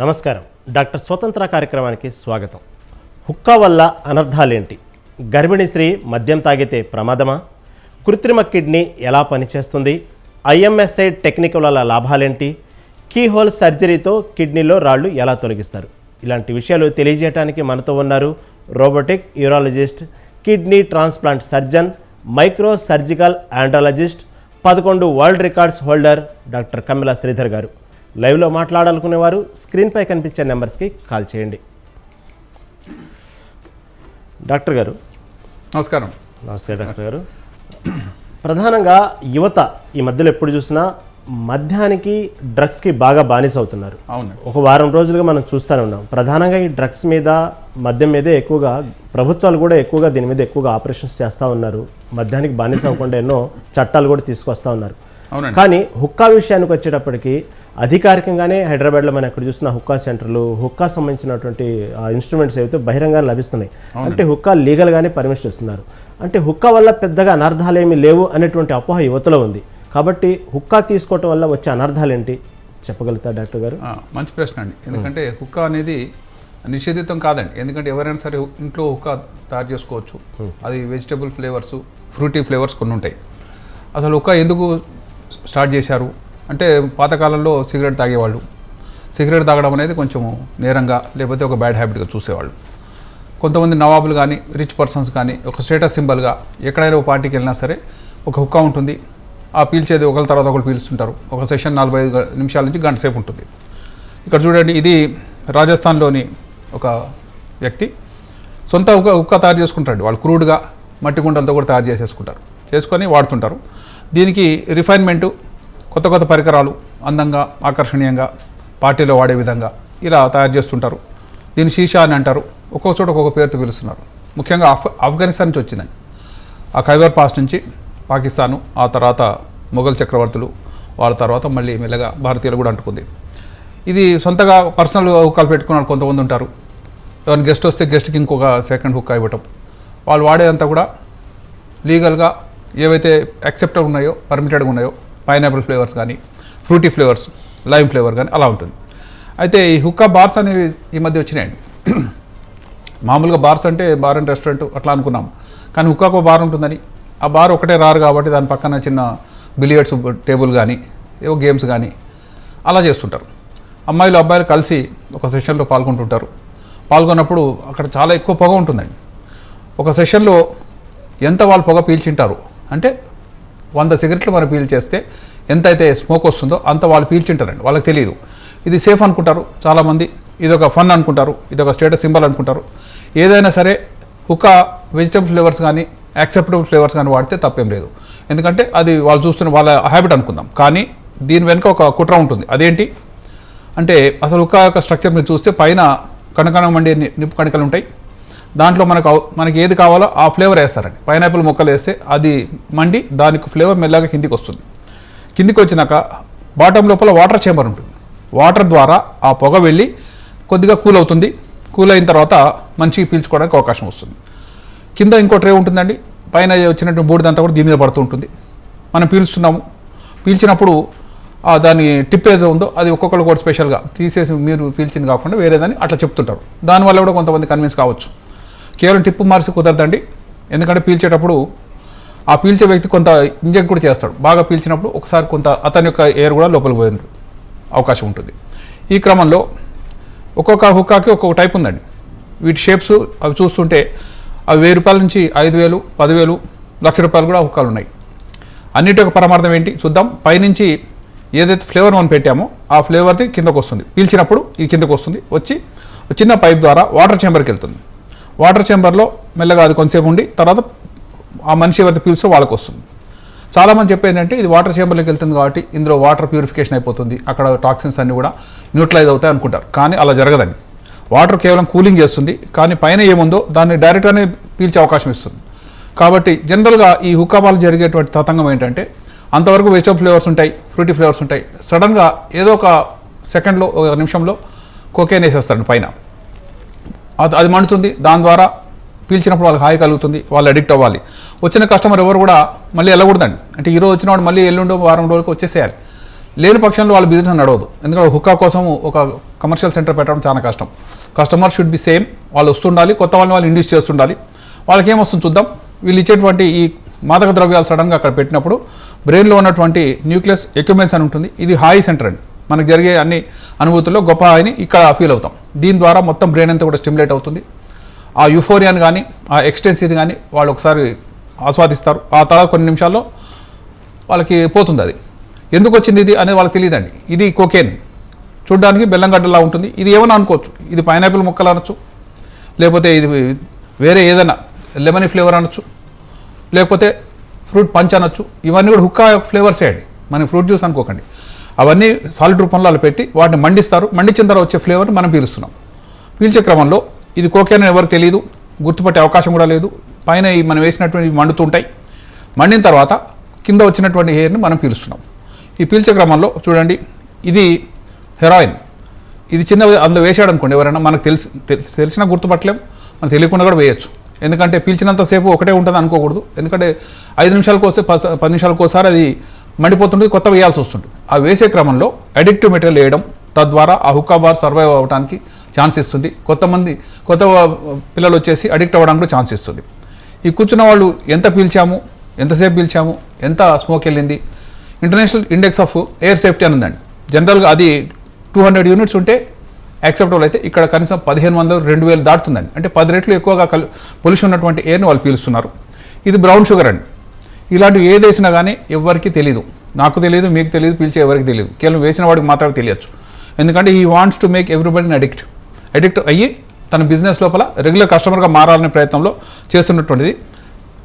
నమస్కారం. డాక్టర్ స్వతంత్ర కార్యక్రమానికి స్వాగతం. హుక్కా వల్ల అనర్థాలేంటి గర్భిణీ స్త్రీ మద్యం తాగితే ప్రమాదమా? కృత్రిమ కిడ్నీ ఎలా పనిచేస్తుంది? ఐఎంఎస్ఐ టెక్నిక్ వల్ల లాభాలేంటి? కీహోల్ సర్జరీతో కిడ్నీలో రాళ్ళు ఎలా తొలగిస్తారు? ఇలాంటి విషయాలు తెలియజేయడానికి మనతో ఉన్నారు robotic urologist kidney transplant surgeon micro surgical andrologist పదకొండు world records holder doctor Kamila Sridhar garu. లైవ్లో మాట్లాడాలనుకునేవారు స్క్రీన్పై కనిపించే నెంబర్స్కి కాల్ చేయండి. డాక్టర్ గారు. నమస్కారం. నమస్తే డాక్టర్ గారు. ప్రధానంగా యువత ఈ మధ్యలో ఎప్పుడు చూసినా మద్యానికి డ్రగ్స్కి బాగా బానిస అవుతున్నారు. అవును ఒక వారం రోజులుగా మనం చూస్తూనే ఉన్నాం. ప్రధానంగా ఈ డ్రగ్స్ మీద మద్యం మీదే ఎక్కువగా ప్రభుత్వాలు కూడా ఎక్కువగా దీని మీద ఎక్కువగా ఆపరేషన్స్ చేస్తూ ఉన్నారు. మద్యానికి బానిస అవ్వకుండా ఎన్నో చట్టాలు కూడా తీసుకొస్తా ఉన్నారు. కానీ హుక్కా విషయానికి వచ్చేటప్పటికి అధికారికంగానే హైదరాబాద్లో మనం ఎక్కడ చూసిన హుక్కా సెంటర్లు హుక్కా సంబంధించినటువంటి ఇన్స్ట్రుమెంట్స్ ఏవైతే బహిరంగంగా లభిస్తున్నాయి అంటే హుక్కా లీగల్గానే పర్మిషన్ ఇస్తున్నారు. అంటే హుక్కా వల్ల పెద్దగా అనర్థాలు ఏమీ లేవు అనేటువంటి అపోహ యువతలో ఉంది. కాబట్టి హుక్కా తీసుకోవటం వల్ల వచ్చే అనర్థాలు ఏంటి? చెప్పగలుగుతారు డాక్టర్ గారు? మంచి ప్రశ్న అండి. ఎందుకంటే హుక్కా అనేది నిషేధితం కాదండి. ఎందుకంటే ఎవరైనా సరే ఇంట్లో హుక్కా తయారు చేసుకోవచ్చు. అది వెజిటబుల్ ఫ్లేవర్స్ ఫ్రూటీ ఫ్లేవర్స్ కొన్ని ఉంటాయి అసలు హుక్కా ఎందుకు స్టార్ట్ చేశారు? అంటే పాతకాలంలో సిగరెట్ తాగేవాళ్ళు. సిగరెట్ తాగడం అనేది కొంచెం నేరంగా లేకపోతే ఒక బ్యాడ్ హ్యాబిట్గా చూసేవాళ్ళు. కొంతమంది నవాబులు కానీ రిచ్ పర్సన్స్ కానీ ఒక స్టేటస్ సింబల్గా ఎక్కడైనా ఒక పార్టీకి వెళ్ళినా సరే ఒక హుక్కా ఉంటుంది. ఆ పీల్చేది ఒకరి తర్వాత ఒకరు పీల్చుంటారు. ఒక సెషన్ నలభై ఐదు నిమిషాల నుంచి గంట సేపు ఉంటుంది. ఇక్కడ చూడండి ఇది రాజస్థాన్లోని ఒక వ్యక్తి. సొంత ఉక్క ఉక్క తయారు చేసుకుంటారు వాళ్ళు క్రూడ్గా మట్టి గుండలతో కూడా తయారు చేసేసుకుంటారు. చేసుకొని వాడుతుంటారు. దీనికి రిఫైన్మెంటు కొత్త కొత్త పరికరాలు అందంగా ఆకర్షణీయంగా పార్టీలో వాడే విధంగా ఇలా తయారు చేస్తుంటారు. దీన్ని షీషా అని అంటారు. ఒక్కొక్క చోట ఒక్కొక్క పేరుతో పిలుస్తున్నారు. ముఖ్యంగా ఆఫ్ ఆఫ్ఘనిస్తాన్ నుంచి వచ్చిందని ఆ ఖైబర్ పాస్ నుంచి పాకిస్తాను ఆ తర్వాత మొఘల్ చక్రవర్తులు వాళ్ళ తర్వాత మళ్ళీ మెల్లగా భారతీయులు కూడా అంటుకుంది. ఇది సొంతగా పర్సనల్ హుక్కాలు పెట్టుకున్న కొంతమంది ఉంటారు. ఎవరైనా గెస్ట్ వస్తే గెస్ట్కి ఇంకొక సెకండ్ హుక్కా ఇవ్వటం వాళ్ళు వాడేదంతా కూడా లీగల్గా ఏవైతే యాక్సెప్టెడ్ ఉన్నాయో పర్మిటెడ్గా ఉన్నాయో పైనాపిల్ ఫ్లేవర్స్ కానీ ఫ్రూటీ ఫ్లేవర్స్ లైమ్ ఫ్లేవర్ కానీ అలా ఉంటుంది. అయితే ఈ హుక్కా బార్స్ అనేవి ఈ మధ్య వచ్చినాయండి మామూలుగా బార్స్ అంటే బార్ అండ్ రెస్టారెంట్ అట్లా అనుకున్నాం. కానీ హుక్కాకు బార్ ఉంటుందని. ఆ బార్ ఒకటే రారు కాబట్టి దాని పక్కన చిన్న బిలియర్డ్స్ టేబుల్ కానీ ఏవో గేమ్స్ కానీ అలా చేస్తుంటారు. అమ్మాయిలు అబ్బాయిలు కలిసి ఒక సెషన్లో పాల్గొంటుంటారు. పాల్గొన్నప్పుడు అక్కడ చాలా ఎక్కువ పొగ ఉంటుందండి. ఒక సెషన్లో ఎంత వాళ్ళు పొగ పీల్చింటారు? అంటే వంద సిగరెట్లు మనం పీల్చేస్తే ఎంత అయితే స్మోక్ వస్తుందో అంత వాళ్ళు పీల్చింటారండి. వాళ్ళకి తెలియదు ఇది సేఫ్ అనుకుంటారు చాలామంది. ఇది ఒక ఫన్ అనుకుంటారు. ఇదొక స్టేటస్ సింబల్ అనుకుంటారు. ఏదైనా సరే హుక్క వెజిటబుల్ ఫ్లేవర్స్ కానీ యాక్సెప్టబుల్ ఫ్లేవర్స్ కానీ వాడితే తప్పేం లేదు. ఎందుకంటే అది వాళ్ళు చూస్తున్న వాళ్ళ హ్యాబిట్ అనుకుందాం. కానీ దీని వెనుక ఒక కుట్ర ఉంటుంది. అదేంటి? అంటే అసలు హుక్కా యొక్క స్ట్రక్చర్ మీరు చూస్తే పైన కణకణం మండే నిప్పు కణికలు ఉంటాయి. దాంట్లో మనకు మనకి ఏది కావాలో ఆ ఫ్లేవర్ వేస్తారండి. పైనాపిల్ ముక్కలు వేస్తే అది మండి దానికి ఫ్లేవర్ మెల్లగా కిందికి వస్తుంది. కిందికి వచ్చినాక బాటమ్ లోపల వాటర్ చేంబర్ ఉంటుంది. వాటర్ ద్వారా ఆ పొగ వెళ్ళి కొద్దిగా కూల్ అవుతుంది. కూల్ అయిన తర్వాత మంచిగా పీల్చుకోవడానికి అవకాశం వస్తుంది. కింద ఇంకో ట్రే ఉంటుందండి. పైన వచ్చినట్టు బూడిదంతా కూడా దీని మీద పడుతూ ఉంటుంది. మనం పీల్చుతున్నాము. పీల్చినప్పుడు ఆ దాని టిప్ ఏదో ఉందో అది ఒక్కొక్కరు కూడా స్పెషల్గా తీసేసి మీరు పీల్చింది కాకుండా వేరేదని అట్లా చెప్తుంటారు. దానివల్ల కూడా కొంతమంది కన్విన్స్ కావచ్చు. కేవలం టిప్పు మార్చి కుదరదండి. ఎందుకంటే పీల్చేటప్పుడు ఆ పీల్చే వ్యక్తి కొంత ఇంజెక్ట్ కూడా చేస్తాడు. బాగా పీల్చినప్పుడు ఒకసారి కొంత అతని యొక్క ఎయిర్ కూడా లోపలికి పోయిన అవకాశం ఉంటుంది. ఈ క్రమంలో ఒక్కొక్క హుక్కాకి ఒక్కొక్క టైప్ ఉందండి. వీటి షేప్స్ అవి చూస్తుంటే అవి వెయ్యి రూపాయల నుంచి ఐదు వేలు పదివేలు లక్ష రూపాయలు కూడా హుక్కాలు ఉన్నాయి. అన్నిటి యొక్క పరమార్థం ఏంటి? చూద్దాం. పైనుంచి ఏదైతే ఫ్లేవర్ మనం పెట్టామో ఆ ఫ్లేవర్ది కిందకు వస్తుంది పీల్చినప్పుడు ఇది కిందకు వస్తుంది వచ్చి చిన్న పైప్ ద్వారా వాటర్ చాంబర్కి వెళ్తుంది. వాటర్ చెంబర్లో మెల్లగా అది కొంతసేపు ఉండి తర్వాత ఆ మనిషి ఎవరైతే పీల్చో వాళ్ళకి వస్తుంది చాలామంది చెప్పేది ఇది వాటర్ చేంబర్లోకి వెళ్తుంది కాబట్టి ఇందులో వాటర్ ప్యూరిఫికేషన్ అయిపోతుంది. అక్కడ టాక్సిన్స్ అన్నీ కూడా న్యూట్రలైజ్ అవుతాయి అనుకుంటారు. కానీ అలా జరగదండి. వాటర్ కేవలం కూలింగ్ చేస్తుంది. కానీ పైన ఏముందో దాన్ని డైరెక్ట్గానే పీల్చే అవకాశం ఇస్తుంది. కాబట్టి జనరల్గా ఈ హుక్కాబాలు జరిగేటువంటి తతంగం ఏంటంటే అంతవరకు వెజిటబుల్ ఫ్లేవర్స్ ఉంటాయి ఫ్రూటీ ఫ్లేవర్స్ ఉంటాయి. సడన్గా ఏదో ఒక సెకండ్లో ఒక నిమిషంలో కోకేన్ వేసేస్తాడు పైన. అది అది మండుతుంది. దాని ద్వారా పీల్చినప్పుడు వాళ్ళకి హాయి కలుగుతుంది. వాళ్ళు అడిక్ట్ అవ్వాలి. వచ్చిన కస్టమర్ ఎవరు కూడా మళ్ళీ వెళ్ళకూడదండి. అంటే ఈరోజు వచ్చిన వాడు మళ్ళీ ఎల్లుండో వారం రోజులకు వచ్చేసేయాలి. లేని పక్షంలో వాళ్ళ బిజినెస్ నడవదు ఎందుకంటే హుక్కా కోసం ఒక కమర్షియల్ సెంటర్ పెట్టడం చాలా కష్టం. కస్టమర్ షుడ్ బి సేమ్ వాళ్ళు వస్తుండాలి. కొత్త వాళ్ళని వాళ్ళు ఇండ్యూస్ చేస్తుండాలి. వాళ్ళకి ఏమొస్తుంది చూద్దాం. వీళ్ళు ఇచ్చేటువంటి ఈ మాదక ద్రవ్యాలు సడన్గా అక్కడ పెట్టినప్పుడు బ్రెయిన్లో ఉన్నటువంటి న్యూక్లియస్ ఎక్విప్మెంట్స్ అని ఉంటుంది. ఇది హాయి సెంటర్ అండి. మనకు జరిగే అన్ని అనుభూతుల్లో గొప్ప హాయిని ఇక్కడ ఫీల్ అవుతాం. దీని ద్వారా మొత్తం బ్రెయిన్ అంతా కూడా స్టిమ్యులేట్ అవుతుంది. ఆ యుఫోరియాని కానీ ఆ ఎక్స్టెన్సీని కానీ వాళ్ళు ఒకసారి ఆస్వాదిస్తారు. ఆ తర్వాత కొన్ని నిమిషాల్లో వాళ్ళకి పోతుంది అది. ఎందుకు వచ్చింది ఇది అనేది వాళ్ళకి తెలియదండి. ఇది కోకేన్ చూడడానికి బెల్లంగడ్డలా ఉంటుంది. ఇది ఏమైనా అనుకోవచ్చు. ఇది పైనాపిల్ ముక్కలు అనొచ్చు. లేకపోతే ఇది వేరే ఏదైనా లెమనీ ఫ్లేవర్ అనొచ్చు. లేకపోతే ఫ్రూట్ పంచ్ అనొచ్చు. ఇవన్నీ కూడా హుక్కా ఫ్లేవర్సే అండి. మనం ఫ్రూట్ జ్యూస్ అనుకోకండి. అవన్నీ సాలిడ్ రూపంలో అలా పెట్టి వాటిని మండిస్తారు. మండించిన తర్వాత వచ్చే ఫ్లేవర్ని మనం పీలుస్తున్నాం. పీల్చే క్రమంలో ఇది కోకేన్ అని ఎవరికి తెలియదు గుర్తుపట్టే అవకాశం కూడా లేదు. పైన ఈ మనం వేసినటువంటి మండుతుంటాయి. మండిన తర్వాత కింద వచ్చినటువంటి హెయిర్ని మనం పీలుస్తున్నాం. ఈ పీల్చే క్రమంలో చూడండి ఇది హెరాయిన్. ఇది చిన్న అందులో వేసాడు అనుకోండి ఎవరైనా మనకు తెలిసి తెలిసి తెలిసినా గుర్తుపట్టలేం మనం తెలియకుండా కూడా వేయచ్చు. ఎందుకంటే పీల్చినంతసేపు ఒకటే ఉంటుంది అనుకోకూడదు. ఎందుకంటే ఐదు నిమిషాలకు వస్తే పది పది నిమిషాలకు ఒకసారి అది మండిపోతుంటుంది కొత్త వేయాల్సి వస్తుంటుంది ఆ వేసే క్రమంలో అడిక్టివ్ మెటీరియల్ వేయడం తద్వారా ఆ హుక్కా బార్ సర్వైవ్ అవ్వడానికి ఛాన్స్ ఇస్తుంది. కొంతమంది కొత్త పిల్లలు వచ్చేసి అడిక్ట్ అవ్వడానికి ఛాన్స్ ఇస్తుంది. ఈ కూర్చున్న వాళ్ళు ఎంత పీల్చాము ఎంతసేపు పీల్చాము ఎంత స్మోక్ వెళ్ళింది? International index of air safety అని ఉందండి. జనరల్గా అది టూ హండ్రెడ్ యూనిట్స్ ఉంటే యాక్సెప్టబుల్ అయితే ఇక్కడ కనీసం పదిహేను వందలు రెండు వేలు దాటుతుందండి. అంటే పది రెట్లు ఎక్కువగా కల్ పొల్యూషన్ ఉన్నటువంటి ఎయిర్ని వాళ్ళు పీలుస్తున్నారు. ఇది బ్రౌన్ షుగర్ అండి. ఇలాంటివి ఏది వేసినా కానీ ఎవరికి తెలియదు నాకు తెలియదు మీకు తెలియదు పిలిచే ఎవరికి తెలియదు కేవలం వేసిన వాడికి మాత్రమే తెలియచ్చు. ఎందుకంటే ఈ వాంట్స్ టు మేక్ ఎవ్రీబడిని అడిక్ట్ అడిక్ట్ అయ్యి తన బిజినెస్ లోపల రెగ్యులర్ కస్టమర్గా మారాలనే ప్రయత్నంలో చేస్తున్నటువంటిది.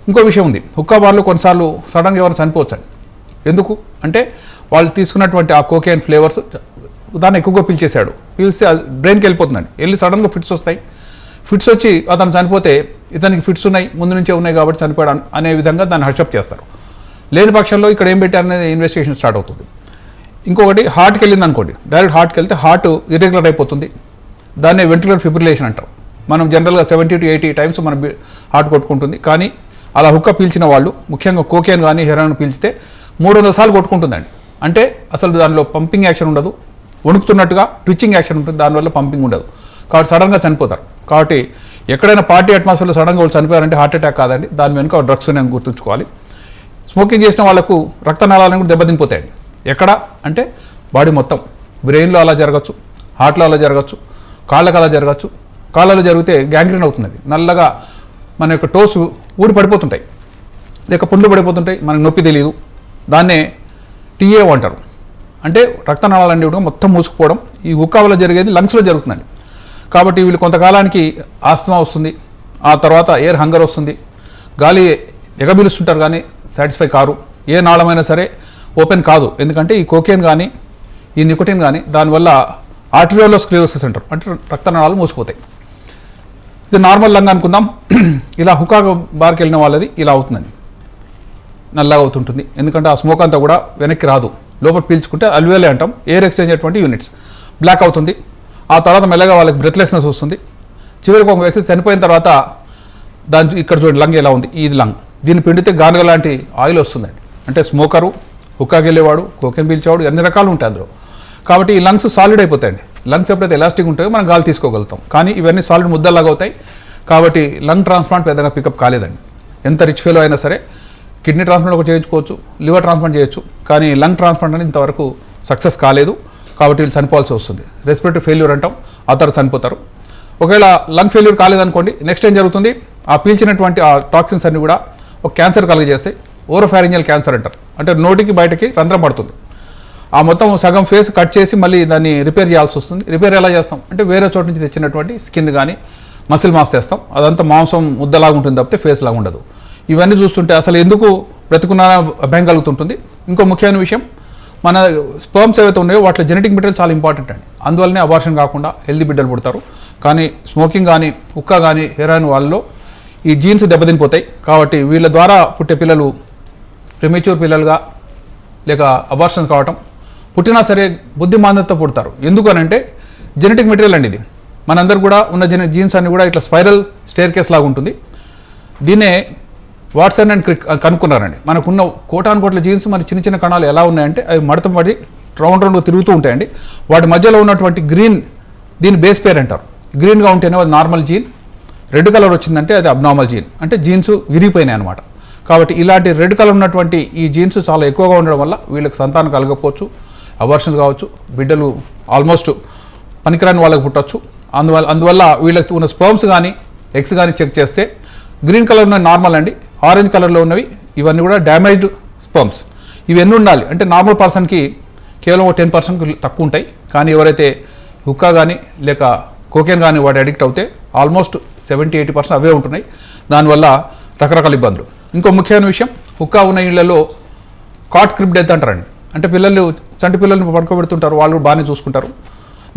ఇంకో విషయం ఉంది. హుక్కా బార్లు కొన్నిసార్లు సడన్గా ఎవరు చనిపోవచ్చు ఎందుకు? అంటే వాళ్ళు తీసుకున్నటువంటి ఆ కోకేన్ ఫ్లేవర్స్ దాన్ని ఎక్కువగా పిలిచేశాడు. పిలిస్తే బ్రెయిన్కి వెళ్ళిపోతుందండి. వెళ్ళి సడన్గా ఫిట్స్ వస్తాయి. ఫిట్స్ వచ్చి అతను చనిపోతే ఇతనికి ఫిట్స్ ఉన్నాయి ముందు నుంచే ఉన్నాయి కాబట్టి చనిపోయాడు అనే విధంగా దాన్ని హర్షప్ చేస్తారు. లేని పక్షంలో ఇక్కడ ఏం పెట్టారనేది ఇన్వెస్టిగేషన్ స్టార్ట్ అవుతుంది. ఇంకొకటి హార్ట్కి వెళ్ళింది అనుకోండి. డైరెక్ట్ హార్ట్కి వెళ్తే హార్ట్ ఇర్రెగ్యులర్ అయిపోతుంది. దాన్నే వెంట్రులర్ ఫిబ్రిలేషన్ అంటారు. మనం జనరల్గా సెవెంటీ టు ఎయిటీ టైమ్స్ మన హార్ట్ కొట్టుకుంటుంది. కానీ అలా హుక్క పీల్చిన వాళ్ళు ముఖ్యంగా కోకేన్ కానీ హెరాన్ పీల్చితే మూడు వందల సార్లు కొట్టుకుంటుందండి. అంటే అసలు దానిలో పంపింగ్ యాక్షన్ ఉండదు. వణుకుతున్నట్టుగా ట్విచ్చింగ్ యాక్షన్ ఉంటుంది. దానివల్ల పంపింగ్ ఉండదు. కాబట్టి సడన్గా చనిపోతారు. కాబట్టి ఎక్కడైనా పార్టీ అట్మాస్ఫియర్లో సడన్గా వాళ్ళు చనిపోయారంటే హార్ట్ అటాక్ కాదండి. దాని వెనుక డ్రగ్స్ నేను గుర్తుంచుకోవాలి. స్మోకింగ్ చేసిన వాళ్ళకు రక్తనాళాలను కూడా దెబ్బతినిపోతాయండి. ఎక్కడ? అంటే బాడీ మొత్తం. బ్రెయిన్లో అలా జరగచ్చు హార్ట్లో అలా జరగచ్చు కాళ్ళకు అలా జరగచ్చు. కాళ్ళలో జరిగితే గ్యాంగ్రీన్ అవుతుంది నల్లగా మన యొక్క టోస్ ఊడి పడిపోతుంటాయి. లేక పుండ్లు పడిపోతుంటాయి. మనకు నొప్పి తెలియదు దాన్నే టీఏ అంటారు. అంటే రక్తనాళాలన్నీ కూడా మొత్తం మూసుకుపోవడం. ఈ ఉక్కా వల్ల జరిగేది లంగ్స్లో జరుగుతుందండి. కాబట్టి వీళ్ళు కొంతకాలానికి ఆస్తమా వస్తుంది ఆ తర్వాత ఎయిర్ హంగర్ వస్తుంది. గాలి ఎగబిలుస్తుంటారు కానీ సాటిస్ఫై కారు. ఏ నాళమైనా సరే ఓపెన్ కాదు. ఎందుకంటే ఈ కోకేన్ కానీ ఈ నికోటిన్ కానీ దానివల్ల ఆర్టిరియోలో స్క్లిరోసిస్ అంటారు. అంటే రక్తనాళాలు మూసిపోతాయి. ఇది నార్మల్ లంగా అనుకుందాం. ఇలా హుకా బార్కి వెళ్ళిన వాళ్ళది ఇలా అవుతుందండి. నల్లగా అవుతుంటుంది. ఎందుకంటే ఆ స్మోక్ అంతా కూడా వెనక్కి రాదు. లోపల పీల్చుకుంటే అల్వేలే అంటాం. ఎయిర్ ఎక్స్చేంజ్ అటువంటి యూనిట్స్. బ్లాక్ అవుతుంది. ఆ తర్వాత మెల్లగా వాళ్ళకి బ్రెత్లెస్నెస్ వస్తుంది. చివరికి ఒక వ్యక్తి చనిపోయిన తర్వాత దాని ఇక్కడ చూడండి లంగ్ ఎలా ఉంది? ఇది లంగ్. దీన్ని పిండితే గానుగ లాంటి ఆయిల్ వస్తుందండి. అంటే స్మోకరు హుక్కాకి వెళ్ళేవాడు కోకెన్ పీల్చేవాడు అన్ని రకాలు ఉంటాయి అందులో. కాబట్టి ఈ లంగ్స్ సాలిడ్ అయిపోతాయండి. లంగ్స్ ఎప్పుడైతే ఎలాస్టిక్ ఉంటాయో మనం గాలి తీసుకోగలుగుతాం. కానీ ఇవన్నీ సాలిడ్ ముద్దలాగా అవుతాయి. కాబట్టి లంగ్ ట్రాన్స్ప్లాంట్ పెద్దగా పికప్ కాలేదండి. ఎంత రిచ్ ఫెలో అయినా సరే కిడ్నీ ట్రాన్స్ప్లాంట్ ఒకటి చేయించుకోవచ్చు లివర్ ట్రాన్స్ప్లాంట్ చేయొచ్చు. కానీ లంగ్ ట్రాన్స్ప్లాంట్ అనేది ఇంతవరకు సక్సెస్ కాలేదు. కాబట్టి వీళ్ళు చనిపోవాల్సి వస్తుంది. రెస్పిరేటరీ ఫెయిల్యూర్ అంటాం. ఆ తర్వాత చనిపోతారు. ఒకవేళ లంగ్ ఫెయిల్యూర్ కాలేదనుకోండి నెక్స్ట్ ఏం జరుగుతుంది? ఆ పీల్చినటువంటి ఆ టాక్సిన్స్ అన్ని కూడా ఒక క్యాన్సర్ కలుగజేస్తాయి. ఓరోఫారింజల్ క్యాన్సర్ అంటారు. అంటే నోటికి బయటకి రంధ్రం పడుతుంది. ఆ మొత్తం సగం ఫేస్ కట్ చేసి మళ్ళీ దాన్ని రిపేర్ చేయాల్సి వస్తుంది. రిపేర్ ఎలా చేస్తాం? అంటే వేరే చోట నుంచి తెచ్చినటువంటి స్కిన్ కానీ మసిల్ మాస్ తెస్తాం. అదంతా మాంసం ముద్దలాగా ఉంటుంది తప్పితే ఫేస్ లాగా ఉండదు. ఇవన్నీ చూస్తుంటే అసలు ఎందుకు బ్రతుకున్నా భయం కలుగుతుంటుంది. ఇంకో ముఖ్యమైన విషయం మన స్పర్మ్స్ ఏవైతే ఉన్నాయో వాటిలో జెనెటిక్ మెటీరియల్ చాలా ఇంపార్టెంట్ అండి. అందువల్లనే అబార్షన్ కాకుండా హెల్దీ బిడ్డలు పుడతారు. కానీ స్మోకింగ్ కానీ కుక్క కానీ హెరాయిన్ వాళ్ళలో ఈ జీన్స్ దెబ్బతినిపోతాయి. కాబట్టి వీళ్ళ ద్వారా పుట్టే పిల్లలు ప్రిమేచ్యూర్ పిల్లలుగా లేక అబార్షన్స్ కావటం పుట్టినా సరే బుద్ధిమాంద్యతతో పుడతారు. ఎందుకనంటే జెనెటిక్ మెటీరియల్ అండి ఇది. మనందరూ కూడా ఉన్న జీన్స్ అన్ని కూడా ఇట్లా స్పైరల్ స్టేర్ కేస్ లాగా ఉంటుంది. దీన్నే వాట్సన్ అండ్ క్రిక్ కనుక్కున్నారండి. మనకున్న కోటాను కోట్ల జీన్స్ మన చిన్న చిన్న కణాలు ఎలా ఉన్నాయంటే అవి మడత పడి రౌండ్ రౌండ్ తిరుగుతూ ఉంటాయండి. వాటి మధ్యలో ఉన్నటువంటి గ్రీన్ దీని బేస్ పేర్ అంటారు. గ్రీన్గా ఉంటేనే అది నార్మల్ జీన్ రెడ్ కలర్ వచ్చిందంటే అది అబ్నార్మల్ జీన్. అంటే జీన్స్ విరిగిపోయినాయి అనమాట కాబట్టి ఇలాంటి రెడ్ కలర్ ఉన్నటువంటి ఈ జీన్స్ చాలా ఎక్కువగా ఉండడం వల్ల వీళ్ళకి సంతానం కలగకపోవచ్చు అవర్షన్స్ కావచ్చు బిడ్డలు ఆల్మోస్ట్ పనికిరాని వాళ్ళకి పుట్టచ్చు. అందువల్ల అందువల్ల వీళ్ళకి ఉన్న స్పర్మ్స్ కానీ ఎగ్స్ కానీ చెక్ చేస్తే గ్రీన్ కలర్ ఉన్న నార్మల్ అండి. ఆరెంజ్ కలర్లో ఉన్నవి. ఇవన్నీ కూడా డ్యామేజ్డ్ స్పమ్స్ ఇవి ఎన్ని ఉండాలి? అంటే నార్మల్ పర్సన్కి కేవలం ఒక టెన్ పర్సెంట్ తక్కువ ఉంటాయి. కానీ ఎవరైతే హుక్కా కానీ లేక కోకెన్ కానీ వాడు అడిక్ట్ అవుతే ఆల్మోస్ట్ సెవెంటీ ఎయిటీ పర్సెంట్ అవే ఉంటున్నాయి. దానివల్ల రకరకాల ఇబ్బందులు. ఇంకో ముఖ్యమైన విషయం హుక్కా ఉన్న ఇళ్ళలో కాట్ క్రిప్ డెత్ అంటారండి. అంటే పిల్లలు చంటి పిల్లల్ని పడుకోబెడుతుంటారు. వాళ్ళు బాగానే చూసుకుంటారు.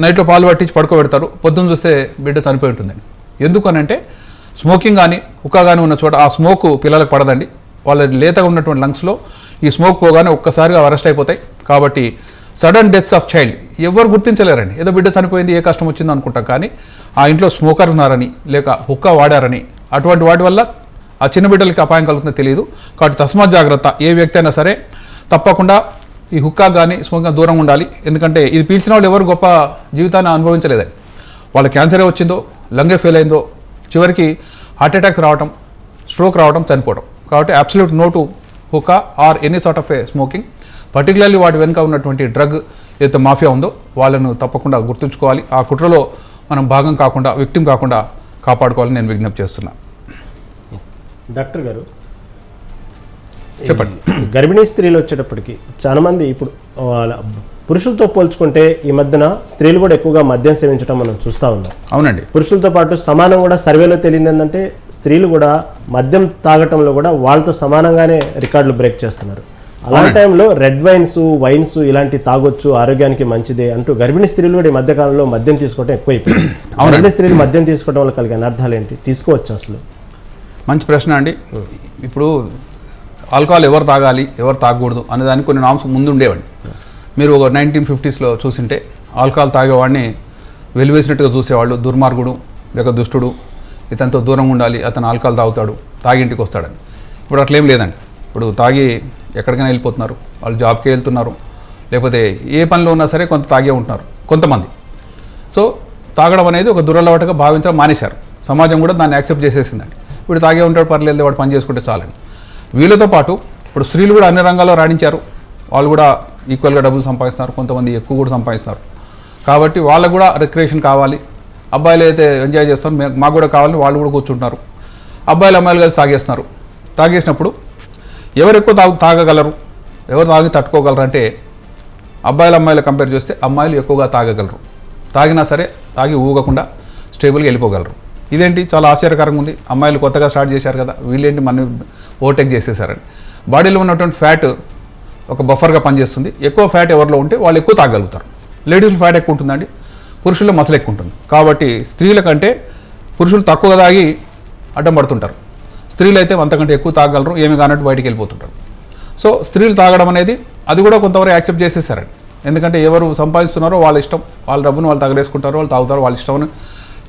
నైట్లో పాలు పట్టించి పడుకోబెడతారు. పొద్దున్న చూస్తే బిడ్డ చనిపోయి ఉంటుందండి ఎందుకనంటే స్మోకింగ్ కానీ హుక్కా కానీ ఉన్న చోట ఆ స్మోక్ పిల్లలకు పడదండి. వాళ్ళ లేతగా ఉన్నటువంటి లంగ్స్లో ఈ స్మోక్ పోగానే ఒక్కసారిగా అరెస్ట్ అయిపోతాయి. కాబట్టి సడన్ డెత్స్ ఆఫ్ చైల్డ్ ఎవరు గుర్తించలేరండి. ఏదో బిడ్డ చనిపోయింది ఏ కష్టం వచ్చిందో అనుకుంటాం. కానీ ఆ ఇంట్లో స్మోకర్ ఉన్నారని లేక హుక్కా వాడారని అటువంటి వాటి వల్ల ఆ చిన్న బిడ్డలకి అపాయం కలుగుతుందో తెలియదు. కాబట్టి తస్మాత్ జాగ్రత్త. ఏ వ్యక్తి అయినా సరే తప్పకుండా ఈ హుక్కా కానీ స్మోకింగ్ దూరం ఉండాలి. ఎందుకంటే ఇది పీల్చిన వాళ్ళు ఎవరు గొప్ప జీవితాన్ని అనుభవించలేదండి. వాళ్ళ క్యాన్సరే వచ్చిందో లంగే ఫెయిల్ అయిందో చివరికి హార్ట్ అటాక్స్ రావటం స్ట్రోక్ రావడం చనిపోవడం కాబట్టి absolute no to hookah or any sort of a smoking. Particularly వాటి వెనుక ఉన్నటువంటి డ్రగ్ ఏదైతే మాఫియా ఉందో వాళ్ళను తప్పకుండా గుర్తుంచుకోవాలి. ఆ కుట్రలో మనం భాగం కాకుండా విక్టిమ్ కాకుండా కాపాడుకోవాలని నేను విజ్ఞప్తి చేస్తున్నా. డాక్టర్ గారు చెప్పండి. గర్భిణీ స్త్రీలు వచ్చేటప్పటికి చాలా మంది ఇప్పుడు వాళ్ళ పురుషులతో పోల్చుకుంటే ఈ మధ్యన స్త్రీలు కూడా ఎక్కువగా మద్యం సేవించడం మనం చూస్తూ ఉన్నాం. అవునండి. పురుషులతో పాటు సమానం కూడా సర్వేలో తెలియదు ఏంటంటే స్త్రీలు కూడా మద్యం తాగటంలో కూడా వాళ్ళతో సమానంగానే రికార్డులు బ్రేక్ చేస్తున్నారు. అలాంటి టైంలో రెడ్ వైన్స్ వైన్స్ ఇలాంటి తాగొచ్చు ఆరోగ్యానికి మంచిదే అంటూ గర్భిణీ స్త్రీలు కూడా ఈ మధ్య కాలంలో మద్యం తీసుకోవడం ఎక్కువైపోయింది. గర్భిణీ స్త్రీలు మద్యం తీసుకోవడం వల్ల కలిగే అనర్థాలు ఏంటి? తీసుకోవచ్చు అసలు? మంచి ప్రశ్న అండి. ఇప్పుడు ఆల్కహాల్ ఎవరు తాగాలి ఎవరు తాగకూడదు అనే దానికి కొన్ని నామ్స్ ముందు ఉండేవండి. మీరు ఒక నైన్టీన్ ఫిఫ్టీస్లో చూసింటే ఆల్కహాల్ తాగేవాడిని వెలివేసినట్టుగా చూసేవాళ్ళు దుర్మార్గుడు లేక దుష్టుడు ఇతనితో దూరంగా ఉండాలి అతను ఆల్కహాల్ తాగుతాడు తాగింటికి వస్తాడని. ఇప్పుడు అట్లేం లేదండి. ఇప్పుడు తాగి ఎక్కడికైనా వెళ్ళిపోతున్నారు వాళ్ళు జాబ్కి వెళ్తున్నారు లేకపోతే ఏ పనిలో ఉన్నా సరే కొంత తాగే ఉంటున్నారు కొంతమంది. సో తాగడం అనేది ఒక దురలవాటుగా భావించడం మానేశారు. సమాజం కూడా దాన్ని యాక్సెప్ట్ చేసేసిందండి. ఇప్పుడు తాగే ఉంటాడు పర్లేదు వాడు పని చేసుకుంటే చాలండి. వీళ్ళతో పాటు ఇప్పుడు స్త్రీలు కూడా అన్ని రంగాల్లో రాణించారు. వాళ్ళు కూడా ఈక్వల్గా డబ్బులు సంపాదిస్తారు కొంతమంది ఎక్కువ కూడా సంపాదిస్తారు. కాబట్టి వాళ్ళకు కూడా రిక్రియేషన్ కావాలి. అబ్బాయిలు అయితే ఎంజాయ్ చేస్తారు మాకు కూడా కావాలని వాళ్ళు కూడా కూర్చుంటున్నారు. అబ్బాయిలు అమ్మాయిలు కలిసి తాగేస్తున్నారు. తాగేసినప్పుడు ఎవరు ఎక్కువ తాగు తాగగలరు? ఎవరు తాగి తట్టుకోగలరు అంటే అబ్బాయిలు అమ్మాయిలు కంపేర్ చేస్తే అమ్మాయిలు ఎక్కువగా తాగగలరు. తాగినా సరే తాగి ఊగకుండా స్టేబుల్గా వెళ్ళిపోగలరు. ఇదేంటి? చాలా ఆశ్చర్యకరంగా ఉంది. అమ్మాయిలు కొత్తగా స్టార్ట్ చేశారు కదా వీళ్ళేంటి మనం ఓవర్టేక్ చేసేసారని. బాడీలో ఉన్నటువంటి ఫ్యాట్ ఒక బఫర్గా పనిచేస్తుంది. ఎక్కువ ఫ్యాట్ ఎవరిలో ఉంటే వాళ్ళు ఎక్కువ తాగలుగుతారు. లేడీస్లో ఫ్యాట్ ఎక్కువ ఉంటుందండి. పురుషుల్లో మసలు ఎక్కువ ఉంటుంది. కాబట్టి స్త్రీల కంటే పురుషులు తక్కువ తాగి అడ్డం పడుతుంటారు. స్త్రీలు అయితే అంతకంటే ఎక్కువ తాగలరు ఏమి కానట్టు బయటికి వెళ్ళిపోతుంటారు. సో స్త్రీలు తాగడం అనేది అది కూడా కొంతవరకు యాక్సెప్ట్ చేసేసారండి. ఎందుకంటే ఎవరు సంపాదిస్తున్నారో వాళ్ళ ఇష్టం. వాళ్ళ డబ్బును వాళ్ళు తగలేసుకుంటారు వాళ్ళు తాగుతారు వాళ్ళ ఇష్టం అని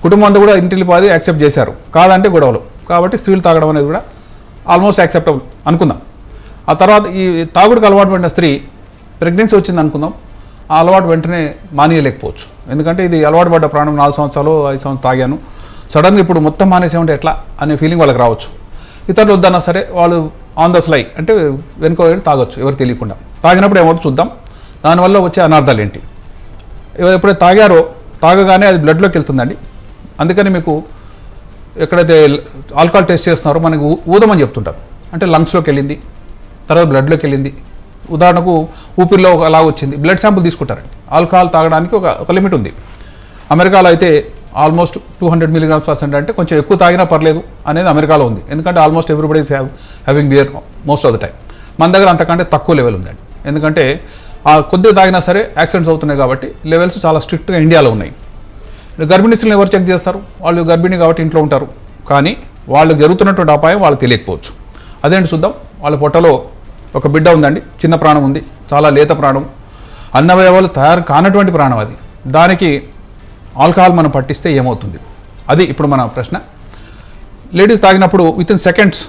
కుటుంబం అంతా కూడా ఇంటికి పాది యాక్సెప్ట్ చేశారు. కాదంటే గొడవలు. కాబట్టి స్త్రీలు తాగడం అనేది కూడా ఆల్మోస్ట్ యాక్సెప్టబుల్ అనుకుందాం. ఆ తర్వాత ఈ తాగుడికి అలవాటు పడిన స్త్రీ ప్రెగ్నెన్సీ వచ్చింది అనుకుందాం. ఆ అలవాటు వెంటనే మానేయలేకపోవచ్చు. ఎందుకంటే ఇది అలవాటు పడ్డ ప్రాణం నాలుగు సంవత్సరాలు ఐదు సంవత్సరాలు తాగాను. సడన్గా ఇప్పుడు మొత్తం మానేసామంటే ఎట్లా అనే ఫీలింగ్ వాళ్ళకి రావచ్చు. ఇతరులు వద్దన్నా సరే వాళ్ళు ఆన్ ద స్లై అంటే వెనుక తాగొచ్చు ఎవరు తెలియకుండా. తాగినప్పుడు ఏమవుతుందో చూద్దాం. దానివల్ల వచ్చే అనార్థాలు ఏంటి? ఎవరు ఎప్పుడైతే తాగారో తాగగానే అది బ్లడ్లోకి వెళ్తుందండి. అందుకని మీకు ఎక్కడైతే ఆల్కహాల్ టెస్ట్ చేస్తున్నారో మనకి ఊదమని చెప్తుంటారు. అంటే లంగ్స్లోకి వెళ్ళింది తర్వాత బ్లడ్లోకి వెళ్ళింది. ఉదాహరణకు ఊపిరిలో ఒక అలా వచ్చింది. బ్లడ్ శాంపుల్ తీసుకుంటారండి. ఆల్కహాల్ తాగడానికి ఒక ఒక లిమిట్ ఉంది. అమెరికాలో అయితే almost two hundred milligrams percent అంటే కొంచెం ఎక్కువ తాగినా పర్లేదు అనేది అమెరికాలో ఉంది. ఎందుకంటే almost everybody's have having beer most of the time మన దగ్గర అంతకంటే తక్కువ లెవెల్ ఉందండి. ఎందుకంటే ఆ కొద్దిగా తాగినా సరే యాక్సిడెంట్స్ అవుతున్నాయి కాబట్టి లెవెల్స్ చాలా స్ట్రిక్ట్గా ఇండియాలో ఉన్నాయి. గర్భిణీ స్త్రీలను ఎవరు చెక్ చేస్తారు? వాళ్ళు గర్భిణీ కాబట్టి ఇంట్లో ఉంటారు. కానీ వాళ్ళకి జరుగుతున్నటువంటి అపాయం వాళ్ళకి తెలియకపోవచ్చు. అదేంటి చూద్దాం. వాళ్ళ పొట్టలో ఒక బిడ్డ ఉందండి చిన్న ప్రాణం ఉంది చాలా లేత ప్రాణం. అన్నవయవాలు తయారు కానటువంటి ప్రాణం అది. దానికి ఆల్కహాల్ మనం పట్టిస్తే ఏమవుతుంది? అది ఇప్పుడు మన ప్రశ్న. లేడీస్ తాగినప్పుడు విత్ ఇన్ సెకండ్స్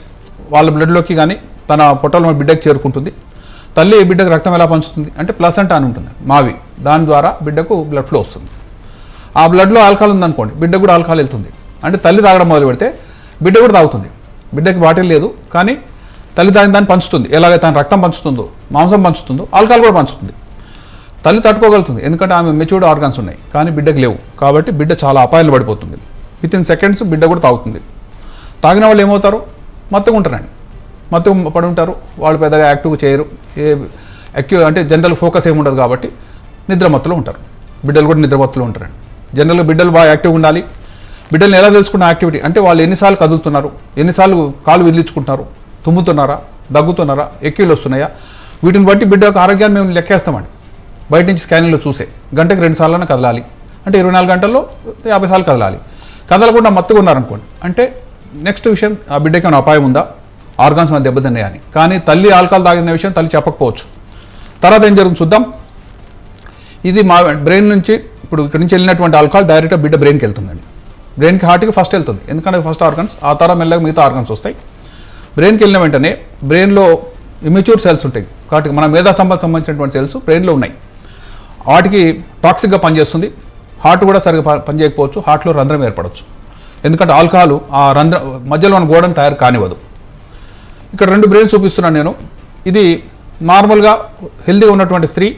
వాళ్ళ బ్లడ్లోకి కానీ తన పొట్టలో బిడ్డకి చేరుకుంటుంది. తల్లి బిడ్డకు రక్తం ఎలా పంచుతుంది? అంటే ప్లసెంట్ అని ఉంటుంది మావి. దాని ద్వారా బిడ్డకు బ్లడ్ ఫ్లో వస్తుంది. ఆ బ్లడ్లో ఆల్కహాల్ ఉందనుకోండి బిడ్డ కూడా ఆల్కహాల్ వెళ్తుంది. అంటే తల్లి తాగడం మొదలు పెడితే బిడ్డ కూడా తాగుతుంది. బిడ్డకి బాటిల్ లేదు కానీ తల్లి తాగిన దాన్ని పంచుతుంది. ఎలాగైతే తన రక్తం పంచుతుందో మాంసం పంచుతుందో ఆల్కహాల్ కూడా పంచుతుంది. తల్లి తట్టుకోగలుగుతుంది. ఎందుకంటే ఆమె మెచ్యూర్డ్ ఆర్గాన్స్ ఉన్నాయి. కానీ బిడ్డకు లేవు. కాబట్టి బిడ్డ చాలా అపాయాలు పడిపోతుంది. విత్ ఇన్ సెకండ్స్ బిడ్డ కూడా తాగుతుంది. తాగిన వాళ్ళు ఏమవుతారు? మత్తుగా ఉంటారండి. మత్తుగా పడి ఉంటారు. వాళ్ళు పెద్దగా యాక్టివ్ చేయరు. ఏ యాక్టివ్ అంటే జనరల్ ఫోకస్ ఏమి ఉండదు కాబట్టి నిద్రమత్తులో ఉంటారు. బిడ్డలు కూడా నిద్రమత్తులో ఉంటారండి. జనరల్గా బిడ్డలు బాగా యాక్టివ్గా ఉండాలి. బిడ్డల్ని ఎలా తెలుసుకున్న యాక్టివిటీ? అంటే వాళ్ళు ఎన్నిసార్లు కదులుతున్నారు? ఎన్నిసార్లు కాలు విదిలించుకుంటున్నారు? తుమ్ముతున్నారా? దగ్గుతున్నారా? ఎక్కిళ్ళు వస్తున్నాయా? వీటిని బట్టి బిడ్డ యొక్క ఆరోగ్యాన్ని మేము లెక్కేస్తామండి. బయట నుంచి స్కానింగ్లో చూసే. గంటకి రెండు సార్లు కదలాలి. అంటే ఇరవై నాలుగు గంటల్లో యాభై సార్లు కదలాలి. కదలకుండా మత్తుగా ఉన్నారనుకోండి. అంటే నెక్స్ట్ విషయం ఆ బిడ్డకి ఏమైనా అపాయం ఉందా? ఆర్గాన్స్ మన దెబ్బతిన్నాయా అని కానీ తల్లి ఆల్కహాల్ తాగిన విషయం తల్లి చెప్పకపోవచ్చు. తర్వాత ఏం జరుగుతుంది చూద్దాం. ఇది మా బ్రెయిన్ నుంచి ఇప్పుడు ఇక్కడి నుంచి వెళ్ళినటువంటి ఆల్కహాల్ డైరెక్ట్గా బిడ్డ బ్రెయిన్కి వెళ్తుందండి. బ్రెయిన్కి హార్ట్కి ఫస్ట్ వెళ్తుంది. ఎందుకంటే ఫస్ట్ ఆర్గన్స్ ఆ తర్వాత మెల్లగా మిగతా ఆర్గన్స్ వస్తాయి. బ్రెయిన్కి వెళ్ళిన వెంటనే బ్రెయిన్లో ఇమ్మెచ్యూర్ సెల్స్ ఉంటాయి. కాబట్టి మన మేధా సంబంధ సంబంధించినటువంటి సెల్స్ బ్రెయిన్లో ఉన్నాయి. వాటికి టాక్సిక్గా పనిచేస్తుంది. హార్ట్ కూడా సరిగ్గా పనిచేయకపోవచ్చు. హార్ట్లో రంధ్రం ఏర్పడవచ్చు ఎందుకంటే ఆల్కహాల్ ఆ రంధ్ర మధ్యలో ఉన్న గోడను తయారు కానివ్వదు. ఇక్కడ రెండు బ్రెయిన్స్ చూపిస్తున్నాను నేను. ఇది నార్మల్గా హెల్తీగా ఉన్నటువంటి స్త్రీ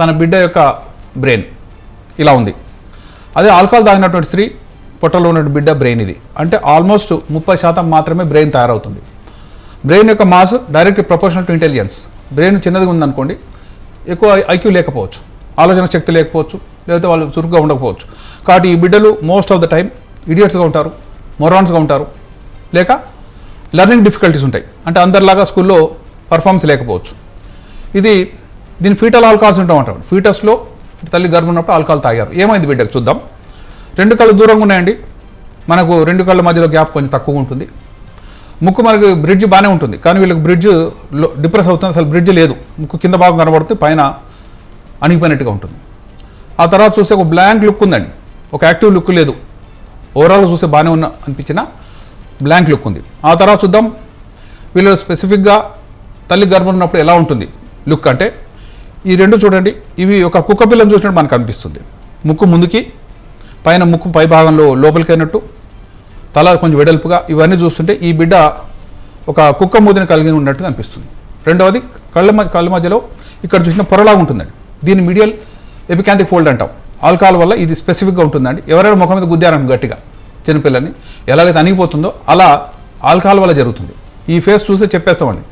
తన బిడ్డ యొక్క బ్రెయిన్ ఇలా ఉంది. అదే ఆల్కహాల్ తాగినటువంటి స్త్రీ పొట్టలో ఉన్నటువంటి బిడ్డ బ్రెయిన్ ఇది. అంటే ఆల్మోస్ట్ ముప్పై శాతం మాత్రమే బ్రెయిన్ తయారవుతుంది. బ్రెయిన్ యొక్క mass direct proportional to intelligence brain చిన్నదిగా ఉందనుకోండి ఎక్కువ ఐక్యూ లేకపోవచ్చు ఆలోచన శక్తి లేకపోవచ్చు లేకపోతే వాళ్ళు చురుగ్గా ఉండకపోవచ్చు. కాబట్టి ఈ బిడ్డలు మోస్ట్ ఆఫ్ ద టైం ఇడియట్స్గా ఉంటారు మొరాన్స్గా ఉంటారు. లేక లెర్నింగ్ డిఫికల్టీస్ ఉంటాయి. అంటే అందరిలాగా స్కూల్లో పర్ఫార్మెన్స్ లేకపోవచ్చు. ఇది దీని ఫీటల్ ఆల్కహాల్స్ ఉంటాం అంటాం. ఫీటస్లో తల్లి గర్భం ఉన్నప్పుడు ఆల్కహాల్ తాగారు. ఏమైంది బిడ్డకు చూద్దాం. రెండు కళ్ళు దూరంగా ఉన్నాయండి. మనకు రెండు కళ్ళ మధ్యలో గ్యాప్ కొంచెం తక్కువ ఉంటుంది. ముక్కు మనకు బ్రిడ్జ్ బాగానే ఉంటుంది. కానీ వీళ్ళకి బ్రిడ్జ్లో డిప్రెస్ అవుతుంది. అసలు బ్రిడ్జ్ లేదు. ముక్కు కింద భాగం కనబడుతుంది. పైన అణిగిపోయినట్టుగా ఉంటుంది. ఆ తర్వాత చూస్తే ఒక బ్లాంక్ లుక్ ఉందండి. ఒక యాక్టివ్ లుక్ లేదు. ఓవరాల్గా చూస్తే బాగానే ఉన్న అనిపించిన బ్లాంక్ లుక్ ఉంది. ఆ తర్వాత చూద్దాం. వీళ్ళు స్పెసిఫిక్గా తల్లి గర్భం ఉన్నప్పుడు ఎలా ఉంటుంది లుక్ అంటే ఈ రెండు చూడండి. ఇవి ఒక కుక్క పిల్లని చూసినట్టు మనకు అనిపిస్తుంది. ముక్కు ముందుకి పైన ముక్కు పై భాగంలో లోపలికి అయినట్టు తల కొంచెం వెడల్పుగా ఇవన్నీ చూస్తుంటే ఈ బిడ్డ ఒక కుక్క మూదిని కలిగి ఉన్నట్టుగా అనిపిస్తుంది రెండవది కళ్ళ మధ్య కళ్ళ మధ్యలో ఇక్కడ చూసిన పొరలాగా ఉంటుందండి. దీన్ని మీడియల్ ఎపికాంతిక్ ఫోల్డ్ అంటాం. ఆల్కహాల్ వల్ల ఇది స్పెసిఫిక్గా ఉంటుందండి. ఎవరైనా ముఖం మీద గుద్దారని గట్టిగా చిన్నపిల్లని ఎలాగైతే అణిగిపోతుందో అలా ఆల్కహాల్ వల్ల జరుగుతుంది. ఈ ఫేస్ చూస్తే చెప్పేస్తామండి.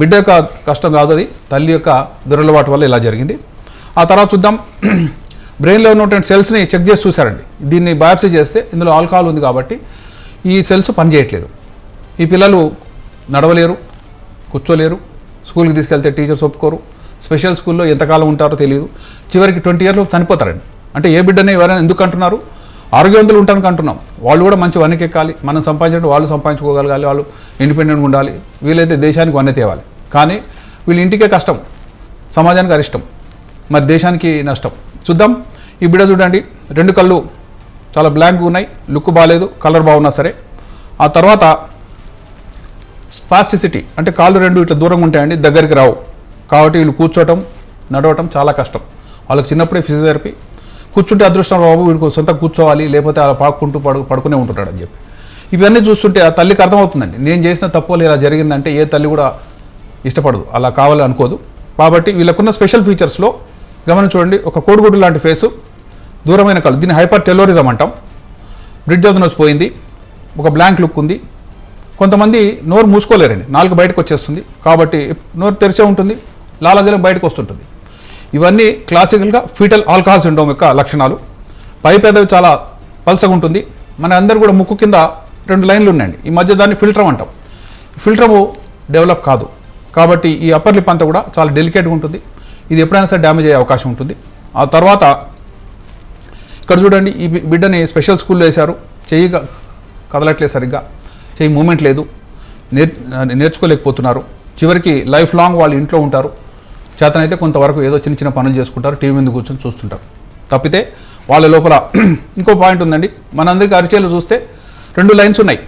బిడ్డ యొక్క కష్టం కాదు అది. తల్లి యొక్క దురలవాటు వల్ల ఇలా జరిగింది. ఆ తర్వాత చూద్దాం. బ్రెయిన్లో ఉన్నటువంటి సెల్స్ని చెక్ చేసి చూసారండి దీన్ని బయాప్సీ చేస్తే ఇందులో ఆల్కహాల్ ఉంది కాబట్టి ఈ సెల్స్ పనిచేయట్లేదు. ఈ పిల్లలు నడవలేరు కూర్చోలేరు స్కూల్కి తీసుకెళ్తే టీచర్స్ ఒప్పుకోరు స్పెషల్ స్కూల్లో ఎంతకాలం ఉంటారో తెలియదు చివరికి ట్వంటీ ఇయర్లో చనిపోతారండి. అంటే ఏ బిడ్డనే ఎవరైనా ఎందుకు అంటున్నారు? ఆరోగ్యవంతులు ఉంటానికి అంటున్నాం. వాళ్ళు కూడా మంచి వనకి ఎక్కాలి మనం సంపాదించడం వాళ్ళు సంపాదించుకోగలగాలి వాళ్ళు ఇండిపెండెంట్గా ఉండాలి వీలైతే దేశానికి వన్నె తేవాలి. కానీ వీళ్ళ ఇంటికే కష్టం సమాజానికి అరిష్టం మరి దేశానికి నష్టం. చూద్దాం. ఈ బిడ్డ చూడండి రెండు కళ్ళు చాలా బ్లాంక్గా ఉన్నాయి లుక్ బాగాలేదు కలర్ బాగున్నా సరే. ఆ తర్వాత స్పాస్టిసిటీ అంటే కాళ్ళు రెండు ఇట్లా దూరంగా ఉంటాయండి దగ్గరికి రావు. కాబట్టి వీళ్ళు కూర్చోవటం నడవటం చాలా కష్టం. వాళ్ళకి చిన్నప్పుడే ఫిజియోథెరపీ కూర్చుంటే అదృష్టం బాబు వీడికి సొంత కూర్చోవాలి లేకపోతే అలా పాక్కుంటూ పడు పడుకునే ఉంటుంటాడు అని చెప్పి. ఇవన్నీ చూస్తుంటే ఆ తల్లికి అర్థమవుతుందండి. నేను చేసిన తప్పు ఇలా జరిగిందంటే ఏ తల్లి కూడా ఇష్టపడదు. అలా కావాలి అనుకోదు. కాబట్టి వీళ్ళకున్న స్పెషల్ ఫీచర్స్లో గమనం చూడండి ఒక కోడిగుడ్డు లాంటి ఫేసు దూరమైన కళ్ళు. దీన్ని హైపర్ టెలోరిజం అంటాం. బ్రిడ్జ్ ఆఫ్ ద నోస్ పోయింది. ఒక బ్లాంక్ లుక్ ఉంది. కొంతమంది నోరు మూసుకోలేరండి. నాలుగు బయటకు వచ్చేస్తుంది. కాబట్టి నోరు తెరిచే ఉంటుంది. లాలాజలం బయటకు వస్తుంటుంది. ఇవన్నీ క్లాసికల్గా ఫీటల్ ఆల్కహాల్ సిండ్రోమ్ యొక్క లక్షణాలు. పై పెదవి చాలా పల్సగా ఉంటుంది. మన అందరు కూడా ముక్కు కింద రెండు లైన్లు ఉన్నాయండి. ఈ మధ్య దాన్ని ఫిల్టర్ అంటాం. ఫిల్టరు డెవలప్ కాదు. కాబట్టి ఈ అప్పర్ లిప్ అంతా కూడా చాలా డెలికేట్గా ఉంటుంది. ఇది ఎప్పుడైనా సరే డ్యామేజ్ అయ్యే అవకాశం ఉంటుంది. ఆ తర్వాత ఇక్కడ చూడండి ఈ బిడ్డని స్పెషల్ స్కూల్లో వేశారు. చెయ్యి కదలట్లేదు సరిగ్గా. చెయ్యి మూమెంట్ లేదు. నేర్ నేర్చుకోలేకపోతున్నారు. చివరికి లైఫ్ లాంగ్ వాళ్ళు ఇంట్లో ఉంటారు. చేతనైతే కొంతవరకు ఏదో చిన్న చిన్న పనులు చేసుకుంటారు టీవీ మీద కూర్చొని చూస్తుంటారు. తప్పితే వాళ్ళ లోపల ఇంకో పాయింట్ ఉందండి. మనందరికీ అరిచేలు చూస్తే రెండు లైన్స్ ఉన్నాయి.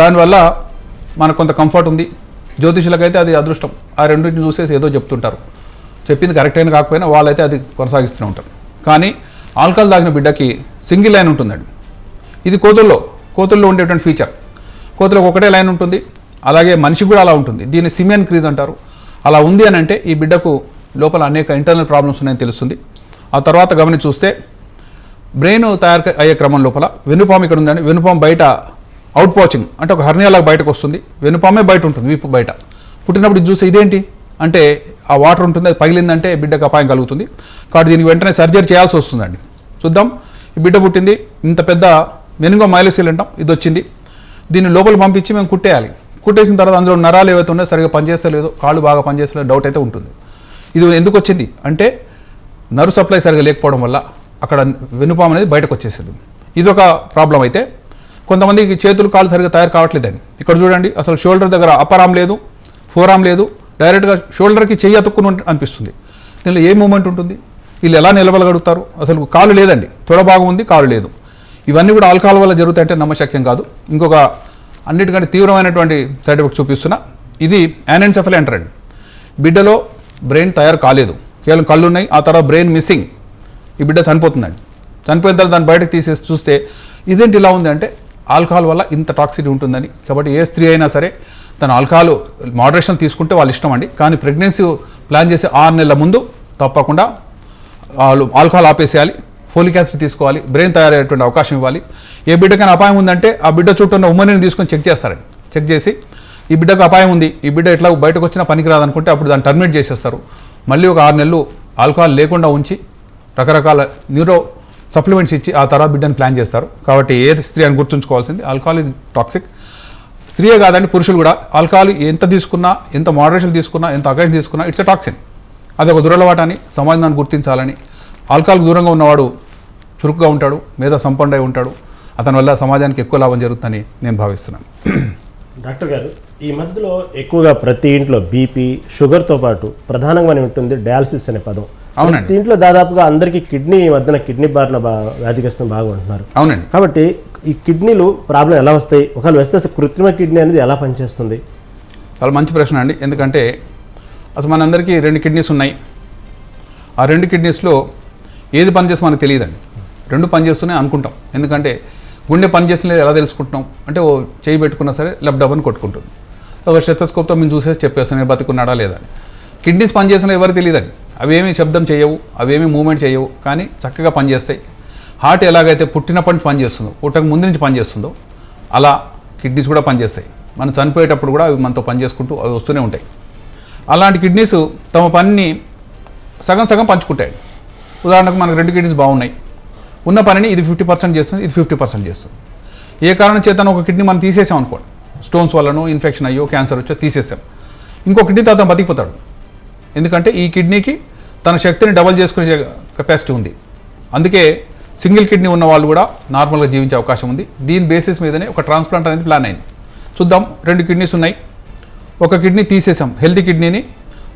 దానివల్ల మనకు కొంత కంఫర్ట్ ఉంది. జ్యోతిషులకైతే అది అదృష్టం. ఆ రెండింటిని చూసేసి ఏదో చెప్తుంటారు. చెప్పింది కరెక్ట్ అయినా కాకపోయినా వాళ్ళైతే అది కొనసాగిస్తూనే ఉంటారు. కానీ ఆల్కహాల్ తాగిన బిడ్డకి సింగిల్ లైన్ ఉంటుందండి. ఇది కోతుల్లో కోతుల్లో ఉండేటువంటి ఫీచర్ కోతులకు ఒకటే లైన్ ఉంటుంది అలాగే మనిషికి కూడా అలా ఉంటుంది. దీన్ని సిమియన్ క్రీజ్ అంటారు. అలా ఉంది అని అంటే ఈ బిడ్డకు లోపల అనేక ఇంటర్నల్ ప్రాబ్లమ్స్ ఉన్నాయని తెలుస్తుంది. ఆ తర్వాత గమని చూస్తే బ్రెయిన్ తయారు అయ్యే క్రమం లోపల వెనుపాము ఇక్కడ ఉందండి. వెనుపాము బయట అవుట్ పోచింగ్ అంటే ఒక హర్నియాలాగా బయటకు వస్తుంది. వెనుపామే బయట ఉంటుంది వీపు బయట. పుట్టినప్పుడు చూసి ఇదేంటి? అంటే ఆ వాటర్ ఉంటుంది అది పగిలిందంటే బిడ్డకు అపాయం కలుగుతుంది. కాబట్టి దీనికి వెంటనే సర్జరీ చేయాల్సి వస్తుందండి. చూద్దాం. ఈ బిడ్డ పుట్టింది ఇంత పెద్ద మెనుగో మైలోసిల్ అంటాం ఇది వచ్చింది. దీన్ని లోపల పంపించి మేము కుట్టేయాలి. కుట్టేసిన తర్వాత అందులో నరాలు ఏవైతే ఉన్నాయో సరిగా పనిచేస్తలేదు కాళ్ళు బాగా పనిచేస్తలేదు డౌట్ అయితే ఉంటుంది. ఇది ఎందుకు వచ్చింది అంటే నరు సప్లై సరిగా లేకపోవడం వల్ల అక్కడ వెనుపాము అనేది బయటకు వచ్చేసింది. ఇది ఒక ప్రాబ్లం అయితే. కొంతమందికి చేతులు కాళ్ళు సరిగా తయారు కావట్లేదండి. ఇక్కడ చూడండి అసలు షోల్డర్ దగ్గర అప్పర్ లేదు ఫోరామ్ లేదు. డైరెక్ట్గా షోల్డర్కి చెయ్యి అతుక్కుని అనిపిస్తుంది. దీనిలో ఏ మూమెంట్ ఉంటుంది? వీళ్ళు ఎలా నిలబడగలుగుతారు? అసలు కాలు లేదండి. తొడభాగం ఉంది కాలు లేదు. ఇవన్నీ కూడా ఆల్కహాల్ వల్ల జరుగుతాయంటే నమ్మశక్యం కాదు. ఇంకొక అన్నిటికంటే తీవ్రమైనటువంటి సైడ్ ఎఫెక్ట్ చూపిస్తున్నా. ఇది యానెన్సెఫల్ అంటారండి బిడ్డలో బ్రెయిన్ తయారు కాలేదు. కేవలం కళ్ళు ఉన్నాయి ఆ తర్వాత బ్రెయిన్ మిస్సింగ్. ఈ బిడ్డ చనిపోతుందండి. చనిపోయిన తర్వాత దాన్ని బయటకు తీసేసి చూస్తే ఇదేంటి ఇలా ఉంది అంటే ఆల్కహాల్ వల్ల ఇంత టాక్సిటీ ఉంటుందని. కాబట్టి ఏ స్త్రీ అయినా సరే తన ఆల్కహాల్ మోడరేషన్ తీసుకుంటే వాళ్ళు ఇష్టం అండి. కానీ ప్రెగ్నెన్సీ ప్లాన్ చేసే ఆరు నెలల ముందు తప్పకుండా వాళ్ళు ఆల్కహాల్ ఆపేసేయాలి ఫోలిక్ యాసిడ్ తీసుకోవాలి బ్రెయిన్ తయారయ్యేటువంటి అవకాశం ఇవ్వాలి. ఏ బిడ్డకైనా అపాయం ఉందంటే ఆ బిడ్డ చుట్టూ ఉన్న ఉమ్మనిని తీసుకొని చెక్ చేస్తారండి. చెక్ చేసి ఈ బిడ్డకు అపాయం ఉంది ఈ బిడ్డ ఎట్లా బయటకు వచ్చినా పనికి రాదనుకుంటే అప్పుడు దాన్ని టర్మినేట్ చేసేస్తారు. మళ్ళీ ఒక ఆరు నెలలు ఆల్కహాల్ లేకుండా ఉంచి రకరకాల న్యూరో సప్లిమెంట్స్ ఇచ్చి ఆ తర్వాత బిడ్డను ప్లాన్ చేస్తారు. కాబట్టి ఏ స్త్రీ అని గుర్తుంచుకోవాల్సింది ఆల్కహాల్ ఈజ్ టాక్సిక్. స్త్రీయే కాదండి పురుషులు కూడా. ఆల్కహాల్ ఎంత తీసుకున్నా ఎంత మోడరేషన్ తీసుకున్నా ఎంత అకైన్ తీసుకున్నా ఇట్స్ ఎ టాక్సిన్. అది ఒక దురలవాటని సమాజం దాన్ని గుర్తించాలని. ఆల్కహాల్కి దూరంగా ఉన్నవాడు చురుకుగా ఉంటాడు మీద సంపన్నై ఉంటాడు. అతని వల్ల సమాజానికి ఎక్కువ లాభం జరుగుతుందని నేను భావిస్తున్నాను. డాక్టర్ గారు ఈ మధ్యలో ఎక్కువగా ప్రతి ఇంట్లో బీపీ షుగర్తో పాటు ప్రధానంగా ఉంటుంది డయాలసిస్ అనే పదం. అవునండి. దీంట్లో దాదాపుగా అందరికీ కిడ్నీ ఈ మధ్యన కిడ్నీ బారిన వ్యాధిగ్రస్తం బాగా ఉంటున్నారు అవునండి. కాబట్టి ఈ కిడ్నీలు ప్రాబ్లం ఎలా వస్తాయి? ఒకవేళ వస్తే కృత్రిమ కిడ్నీ అనేది ఎలా పనిచేస్తుంది? చాలా మంచి ప్రశ్న అండి. ఎందుకంటే అసలు మనందరికీ రెండు కిడ్నీస్ ఉన్నాయి. ఆ రెండు కిడ్నీస్లో ఏది పనిచేస్తే మనకు తెలియదండి. రెండు పనిచేస్తున్నాయి అనుకుంటాం. ఎందుకంటే గుండె పనిచేస్తలేదు ఎలా తెలుసుకుంటున్నాం? అంటే ఓ చేయి పెట్టుకున్నా సరే లబ్ డబ్ అని కొట్టుకుంటుంది. ఒక స్టెథోస్కోప్తో మేము చూసేసి చెప్పేస్తాం నేను బతుకున్నాడా లేదా కిడ్నీస్ పనిచేసినా ఎవరు తెలియదండి అవేమి శబ్దం చేయవు అవేమి మూమెంట్ చేయవు కానీ చక్కగా పనిచేస్తాయి హార్ట్ ఎలాగైతే పుట్టినప్పటి నుంచి పనిచేస్తుందో పుట్టక ముందు నుంచి పనిచేస్తుందో అలా కిడ్నీస్ కూడా పనిచేస్తాయి మనం చనిపోయేటప్పుడు కూడా అవి మనతో పనిచేసుకుంటూ అవి వస్తూనే ఉంటాయి. అలాంటి కిడ్నీస్ తమ పనిని సగం సగం పంచుకుంటాయి ఉదాహరణకు మనకు రెండు కిడ్నీస్ బాగున్నాయి. ఉన్న పనిని ఇది ఫిఫ్టీ పర్సెంట్ చేస్తుంది ఇది ఫిఫ్టీ పర్సెంట్ చేస్తుంది. ఏ కారణం చేతను ఒక కిడ్నీ మనం తీసేసాం అనుకోండి స్టోన్స్ వల్లనో ఇన్ఫెక్షన్ అయ్యో క్యాన్సర్ వచ్చో తీసేసాం. ఇంకో కిడ్నీ తర్వాత బతికిపోతాడు. ఎందుకంటే ఈ కిడ్నీకి తన శక్తిని డబల్ చేసుకునే కెపాసిటీ ఉంది. అందుకే సింగిల్ కిడ్నీ ఉన్న వాళ్ళు కూడా నార్మల్గా జీవించే అవకాశం ఉంది. దీని బేసిస్ మీదనే ఒక ట్రాన్స్ప్లాంట్ అనేది ప్లాన్ అయింది. చూద్దాం రెండు కిడ్నీస్ ఉన్నాయి. ఒక కిడ్నీ తీసేసాం హెల్తీ కిడ్నీని.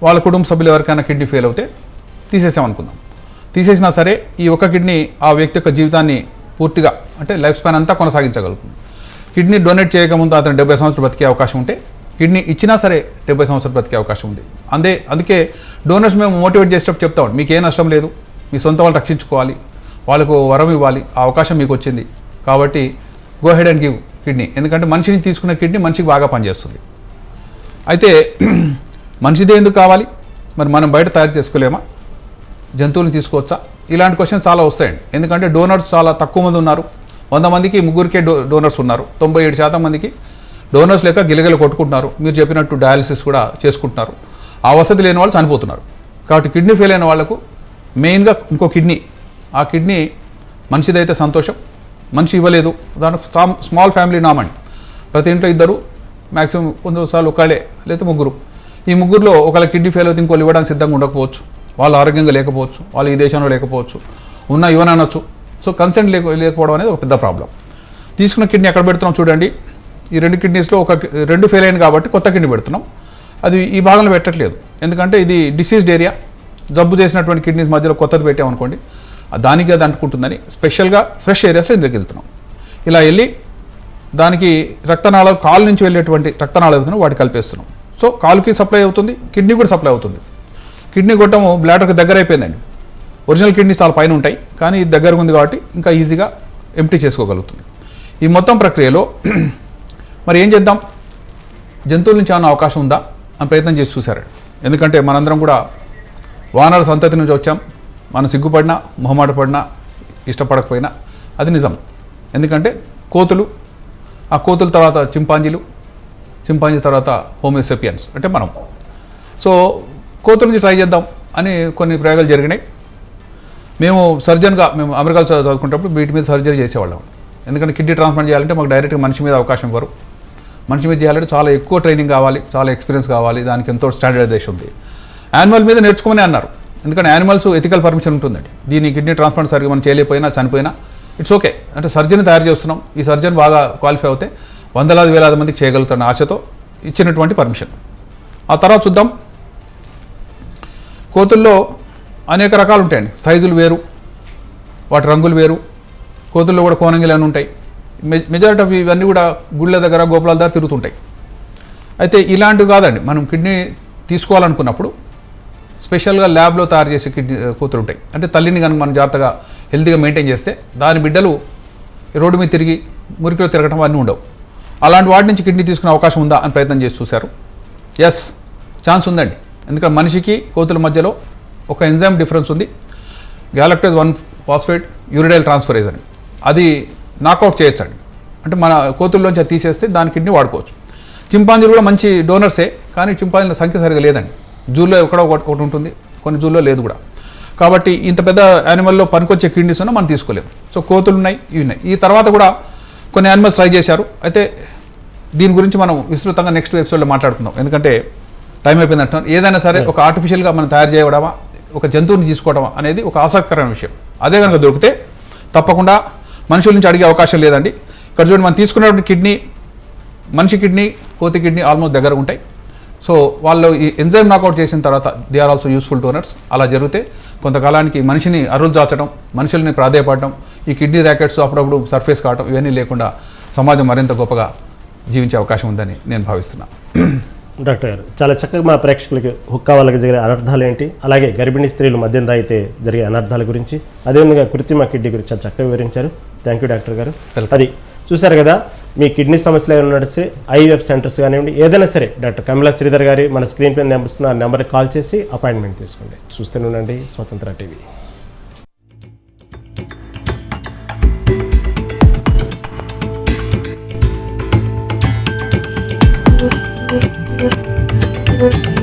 వాళ్ళ కుటుంబ సభ్యులు ఎవరికైనా కిడ్నీ ఫెయిల్ అవుతే తీసేసాం అనుకుందాం. తీసేసినా సరే ఈ ఒక కిడ్నీ ఆ వ్యక్తి యొక్క జీవితాన్ని పూర్తిగా అంటే లైఫ్ స్పాన్ అంతా కొనసాగించగలుగుతుంది. కిడ్నీ డొనేట్ చేయకముందు అతను డెబ్బై సంవత్సరాలు బతికే అవకాశం ఉంటే కిడ్నీ ఇచ్చినా సరే డెబ్బై సంవత్సరాలు బతికే అవకాశం ఉంది. అందే అందుకే డోనర్స్ మేము మోటివేట్ చేసేటప్పుడు చెప్తాం మీకు ఏ నష్టం లేదు మీ సొంత వాళ్ళు రక్షించుకోవాలి వాళ్ళకు వరం ఇవ్వాలి ఆ అవకాశం మీకు వచ్చింది. కాబట్టి go ahead and give kidney. ఎందుకంటే మనిషిని తీసుకున్న కిడ్నీ మనిషికి బాగా పనిచేస్తుంది. అయితే మనిషిదే ఎందుకు కావాలి? మరి మనం బయట తయారు చేసుకోలేమా? జంతువులను తీసుకోవచ్చా? ఇలాంటి క్వశ్చన్స్ చాలా వస్తాయండి. ఎందుకంటే డోనర్స్ చాలా తక్కువ మంది ఉన్నారు. వంద మందికి ముగ్గురికే డో డోనర్స్ ఉన్నారు. తొంభై ఏడు శాతం మందికి డోనర్స్ లేక గిలగిల కొట్టుకుంటున్నారు. మీరు చెప్పినట్టు డయాలసిస్ కూడా చేసుకుంటున్నారు. ఆ వసతి లేని వాళ్ళు చనిపోతున్నారు. కాబట్టి కిడ్నీ ఫెయిల్ అయిన వాళ్ళకు మెయిన్గా ఇంకో కిడ్నీ. ఆ కిడ్నీ మనిషిదైతే సంతోషం మనిషి ఇవ్వలేదు. దాని స్మాల్ ఫ్యామిలీ నామండి. ప్రతి ఇంట్లో ఇద్దరు మ్యాక్సిమం కొంతసార్లు ఒకళ్ళే లేదా ముగ్గురు. ఈ ముగ్గురులో ఒకళ్ళ కిడ్నీ ఫెయిల్ అయితే ఇంకోళ్ళు ఇవ్వడానికి సిద్ధంగా ఉండకపోవచ్చు. వాళ్ళు ఆరోగ్యంగా లేకపోవచ్చు. వాళ్ళు ఈ దేశంలో లేకపోవచ్చు. ఉన్న ఇవ్వనొచ్చు సో కన్సెంట్ లేక లేకపోవడం అనేది ఒక పెద్ద ప్రాబ్లం తీసుకున్న కిడ్నీ ఎక్కడ పెడుతున్నాం చూడండి. ఈ రెండు కిడ్నీస్లో ఒక రెండు ఫెయిల్ అయింది కాబట్టి కొత్త కిడ్నీ పెడుతున్నాం. అది ఈ భాగంలో పెట్టట్లేదు. ఎందుకంటే ఇది డిసీజ్డ్ ఏరియా జబ్బు చేసినటువంటి కిడ్నీస్ మధ్యలో కొత్తది పెట్టామనుకోండి దానికి అది అంటుకుంటుందని స్పెషల్గా ఫ్రెష్ ఏరియాస్లో ఇందులోకి వెళ్తున్నాం. ఇలా వెళ్ళి దానికి రక్తనాళాలు కాలు నుంచి వెళ్ళేటువంటి రక్తనాళాలు అవుతున్నాయి వాటి కలిపేస్తున్నాం. సో కాలుకి సప్లై అవుతుంది కిడ్నీ కూడా సప్లై అవుతుంది. కిడ్నీ గొట్టము బ్లాడర్కి దగ్గర అయిపోయిందండి ఒరిజినల్ కిడ్నీ చాలా పైన ఉంటాయి కానీ ఇది దగ్గరకు ఉంది కాబట్టి ఇంకా ఈజీగా ఎంటీ చేసుకోగలుగుతుంది. ఈ మొత్తం ప్రక్రియలో మరి ఏం చేద్దాం? జంతువుల నుంచి ఏమైనా అవకాశం ఉందా? అని ప్రయత్నం చేసి చూశారు. ఎందుకంటే మనందరం కూడా వానర సంతతి నుంచి వచ్చాం. మనం సిగ్గుపడినా మొహమాట పడినా ఇష్టపడకపోయినా అది నిజం. ఎందుకంటే కోతులు ఆ కోతుల తర్వాత చింపాంజీలు చింపాంజీ తర్వాత హోమియోసెపియన్స్ అంటే మనం. సో కోతుల నుంచి ట్రై చేద్దాం అని కొన్ని ప్రయోగాలు జరిగినాయి. మేము సర్జన్గా మేము అమెరికాలో చదువు- చదువుకునేటప్పుడు వీటి మీద సర్జరీ చేసేవాళ్ళం. ఎందుకంటే కిడ్నీ ట్రాన్స్ప్లాంట్ చేయాలంటే మాకు డైరెక్ట్గా మనిషి మీద అవకాశం వరు మనిషి మీద చేయాలంటే చాలా ఎక్కువ ట్రైనింగ్ కావాలి చాలా ఎక్స్పీరియన్స్ కావాలి దానికి ఎంతో స్టాండర్డైజేషన్ ఉంది. యానిమల్ మీద నేర్చుకోమని అన్నారు. ఎందుకంటే యానిమల్స్ ఎథికల్ పర్మిషన్ ఉంటుందండి. దీని కిడ్నీ ట్రాన్స్ప్లాంట్ సరిగ్గా మనం చేయలేకపోయినా చనిపోయినా ఇట్స్ ఓకే అంటే సర్జన్ తయారు చేస్తున్నాం. ఈ సర్జన్ బాగా క్వాలిఫై అవుతే వందలాది వేలాది మందికి చేయగలుగుతున్న ఆశతో ఇచ్చినటువంటి పర్మిషన్ ఆ తర్వాత చూద్దాం. కోతుల్లో అనేక రకాలు ఉంటాయండి. సైజులు వేరు వాటి రంగులు వేరు కోతుల్లో కూడా కోనంగిలు అని ఉంటాయి. మె- మెజారిటీ ఆఫ్ ఇవన్నీ కూడా గుళ్ళ దగ్గర గోపురాల దగ్గర తిరుగుతుంటాయి. అయితే ఇలాంటివి కాదండి. మనం కిడ్నీ తీసుకోవాలనుకున్నప్పుడు స్పెషల్గా ల్యాబ్లో తయారు చేసే కిడ్నీ కూతురు ఉంటాయి. అంటే తల్లిని కనుక మనం జాగ్రత్తగా హెల్తీగా మెయింటైన్ చేస్తే దాని బిడ్డలు రోడ్డు మీద తిరిగి మురికిలో తిరగటం అన్నీ ఉండవు. అలాంటి వాటి నుంచి కిడ్నీ తీసుకునే అవకాశం ఉందా అని ప్రయత్నం చేసి చూశారు. ఎస్ ఛాన్స్ ఉందండి. ఎందుకంటే మనిషికి కోతుల మధ్యలో ఒక ఎంజైమ్ డిఫరెన్స్ ఉంది. Galactose one phosphate uridyl transferase అని. అది నాకౌట్ చేయొచ్చండి. అంటే మన కోతుల్లోంచి అది తీసేస్తే దాని కిడ్నీ వాడుకోవచ్చు. చింపాంజీలు కూడా మంచి డోనర్సే కానీ చింపాంజీల సంఖ్య సరిగా లేదండి. జూలో ఎక్కడో ఒకటి ఒకటి ఉంటుంది కొన్ని జూల్లో లేదు కూడా. కాబట్టి ఇంత పెద్ద యానిమల్లో పనికొచ్చే కిడ్నీస్ ఉన్నా మనం తీసుకోలేము. సో కోతులు ఉన్నాయి ఇవి ఉన్నాయి. ఈ తర్వాత కూడా కొన్ని యానిమల్స్ ట్రై చేశారు. అయితే దీని గురించి మనం విస్తృతంగా నెక్స్ట్ ఎపిసోడ్లో మాట్లాడుకుందాం. ఎందుకంటే టైం అయిపోయింది అంటున్నాను. ఏదైనా సరే ఒక ఆర్టిఫిషియల్గా మనం తయారు చేయడమా ఒక జంతువుని తీసుకోవడం అనేది ఒక ఆసక్తికరమైన విషయం. అదే కనుక దొరికితే తప్పకుండా మనుషుల నుంచి అడిగే అవకాశం లేదండి. ఇక్కడ చూడండి మనం తీసుకున్నటువంటి కిడ్నీ మనిషి కిడ్నీ కోతి కిడ్నీ ఆల్మోస్ట్ దగ్గర ఉంటాయి. సో వాళ్ళు ఈ ఎంజైమ్ నాకౌట్ చేసిన తర్వాత they are also useful donors అలా జరిగితే కొంతకాలానికి మనిషిని అరులు దాచడం మనుషుల్ని ప్రాధాయపడడం ఈ కిడ్నీ ర్యాకెట్స్ అప్పుడప్పుడు సర్ఫేస్ కావడం ఇవన్నీ లేకుండా సమాజం మరింత గొప్పగా జీవించే అవకాశం ఉందని నేను భావిస్తున్నాను డాక్టర్ గారు చాలా చక్కగా మా ప్రేక్షకులకి హుక్కా వాళ్ళకి జరిగే అనర్థాలు ఏంటి? అలాగే గర్భిణీ స్త్రీలు మద్యం తాగితే జరిగే అనర్థాల గురించి అదేవిధంగా కృత్రిమ కిడ్నీ గురించి చాలా చక్కగా వివరించారు. థ్యాంక్ యూ డాక్టర్ గారు. అది చూశారు కదా మీ కిడ్నీ సమస్యలు ఏమైనా నడిస్తే ఐవెఫ్ సెంటర్స్ కానివ్వండి ఏదైనా సరే డాక్టర్ కమలా శ్రీధర్ గారి మన స్క్రీన్ పైన నెంబర్స్తున్న నెంబర్కి కాల్ చేసి అపాయింట్మెంట్ తీసుకోండి. చూస్తూనే ఉండండి స్వతంత్ర టీవీ. Thank you.